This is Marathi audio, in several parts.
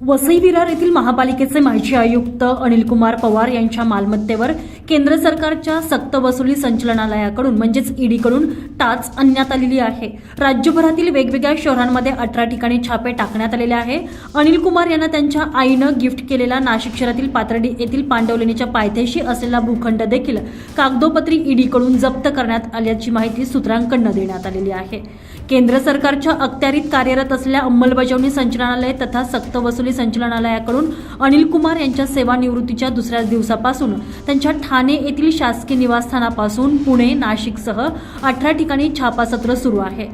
वसई विरार येथील महापालिकेचे माजी आयुक्त अनिलकुमार पवार यांच्या मालमत्तेवर केंद्र सरकारच्या सक्तवसुली संचालनालयाकडून म्हणजेच ईडीकडून टाच आणण्यात आलेली आहे. राज्यभरातील वेगवेगळ्या शहरांमध्ये अठरा ठिकाणी छापे टाकण्यात आलेले आहे. अनिल कुमार यांना त्यांच्या आईनं गिफ्ट केलेला नाशिक शहरातील पाथर्डी येथील पांडवलेणीच्या पायथ्याशी असलेला भूखंड देखील कागदोपत्री ईडीकडून जप्त करण्यात आल्याची माहिती सूत्रांकडनं देण्यात आलेली आहे. केंद्र सरकारच्या अखत्यारीत कार्यरत असलेल्या अंमलबजावणी संचालनालय तथा सक्तवसुली संचालनालयाकडून अनिल कुमार यांच्या सेवानिवृत्तीच्या दुसऱ्याच दिवसापासून त्यांच्या ठाणे येथील शासकीय निवासस्थानापासून पुणे नाशिकसह अठरा ठिकाणी छापासत्र सुरू आहे.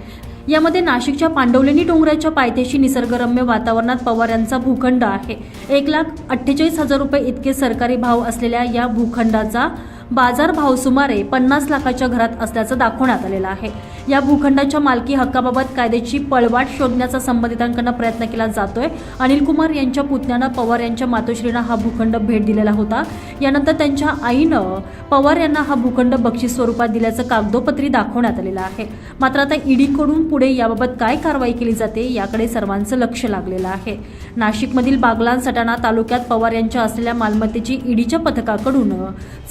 यामध्ये नाशिकच्या पांडवलेणी डोंगराच्या पायथ्याशी निसर्गरम्य वातावरणात पवार यांचा भूखंड आहे. एक लाख अठ्ठेचाळीस हजार रुपये इतके सरकारी भाव असलेल्या या भूखंडाचा बाजारभाव सुमारे पन्नास लाखाच्या घरात असल्याचं दाखवण्यात आलेलं आहे. या भूखंडाच्या मालकी हक्काबाबत कायद्याची पळवाट शोधण्याचा संबंधितांकडनं प्रयत्न केला जातोय. अनिल कुमार यांच्या पुतण्यानं पवार यांच्या मातोश्रीनं हा भूखंड भेट दिलेला होता. यानंतर त्यांच्या आईनं पवार यांना हा भूखंड बक्षीस स्वरूपात दिल्याचं कागदोपत्री दाखवण्यात आलेलं आहे. मात्र आता ईडीकडून पुढे याबाबत काय कारवाई केली जाते याकडे सर्वांचं लक्ष लागलेलं आहे. नाशिकमधील बागलान सटाणा तालुक्यात पवार यांच्या असलेल्या मालमत्तेची ईडीच्या पथकाकडून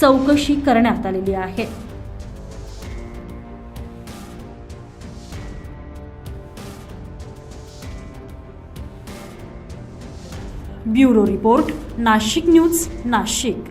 चौकशी चौकशी करण्यात आलेली आहे bureau report Nashik news Nashik.